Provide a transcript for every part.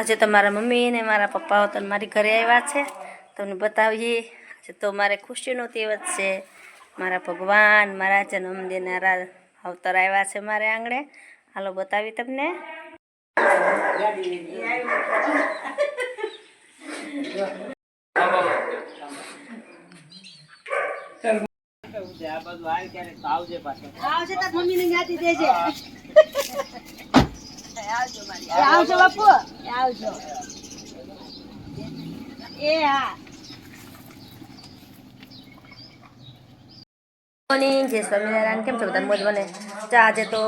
આજે તો મારા મમ્મી ને મારા પપ્પાઓ તો મારી ઘરે આવ્યા છે. તમને બતાવીએ. આજે તો મારે ખુશીનો તહેવાર છે. મારા ભગવાન મારા જન્મ દેનારા અવતર આવ્યા છે મારે આંગણે. હાલો બતાવી તમને. આવશે તાર મમ્મીને જ્ઞાતિ દેજે. આવજો બાપુ. આવજો. એ હા. મોર્નિંગ. જય સ્વામિનારાયણ. કેમ છો બધા? મોજ બને તો આજે તો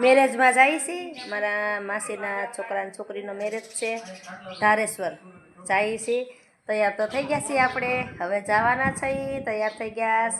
મેરેજમાં જાય છે. મારા માસીના છોકરાની છોકરીનો મેરેજ છે. ધારેશ્વર જાય છે. તૈયાર તો થઈ ગયા છીએ આપણે. હવે જવાના છીએ તૈયાર થઈ ગયા.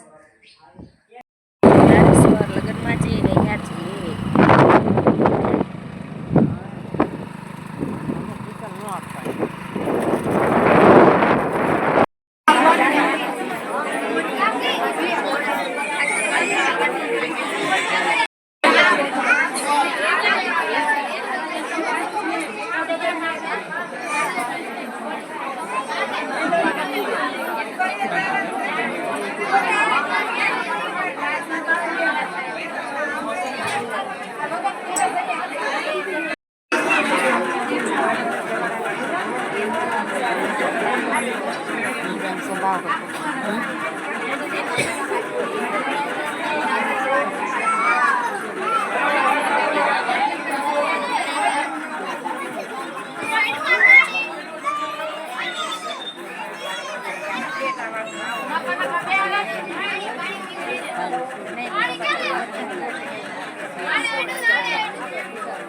conservado. ¿Qué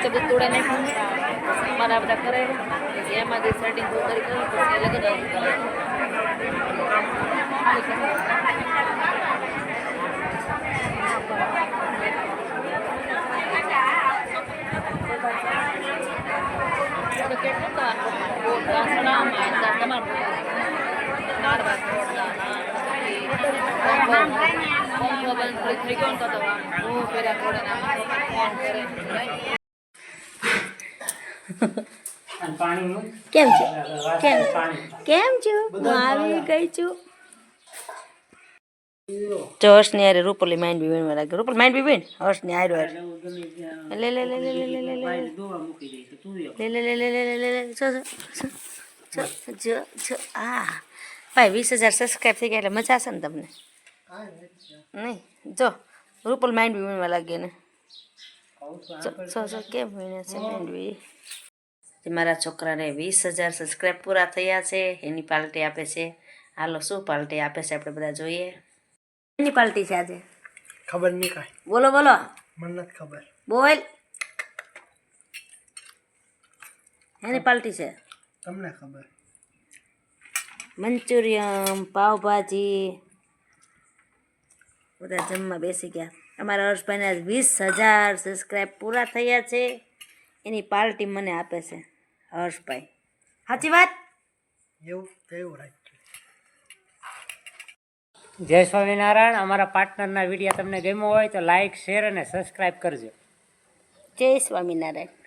તબિયત તોડે નહીં મારા બધા કરે એમાં જે સેટિંગ કરી પછી અલગ અલગ ને ફોન કરે અને પાણીનું કેમ? છે કેમ કેમ છું હું આવી ગઈ છું. જો હર્ષની હારે રૂપલી માઇન્ડ બી વીણવા લાગે રૂપલ માઇન્ડ બી વીણ હર્ષની હારે લે લે લે લે લે લે લે લે લે લે લે લે લે લે લે જો આ ભાઈ વીસ હજાર સબસ્ક્રાઈબ થઈ ગયા એટલે મજા આવશે ને તમને નહીં જો રૂપલ માઇન્ડ બી વીણવા લાગે ને જો જો કેમ છે માઇન્ડ બી મારા છોકરાને વીસ હજાર સબસ્ક્રાઈબ પૂરા થયા છે એની પાર્ટી આપે છે હાલો શું પાર્ટી આપે છે આપણે બધા જોઈએ એની પાલટી છે આજે. ખબર નહીં કાંઈ. બોલો બોલો. મને નથી ખબર. બોલ. એની પાલટી છે. તમને ખબર. મંચુરિયમ પાવભાજી. બધા જમવા બેસી ગયા. અમારા હર્ષભાઈના આજ વીસ હજાર સબસ્ક્રાઈબ પૂરા થયા છે. એની પાર્ટી મને આપે છે હર્ષભાઈ. સાચી વાત? એવું કેવું રાખ્યું. જય સ્વામિનારાયણ. અમારા પાર્ટનરના વીડિયો તમને ગમ્યો હોય તો લાઈક શેર અને સબસ્ક્રાઈબ કરજો. જય સ્વામિનારાયણ.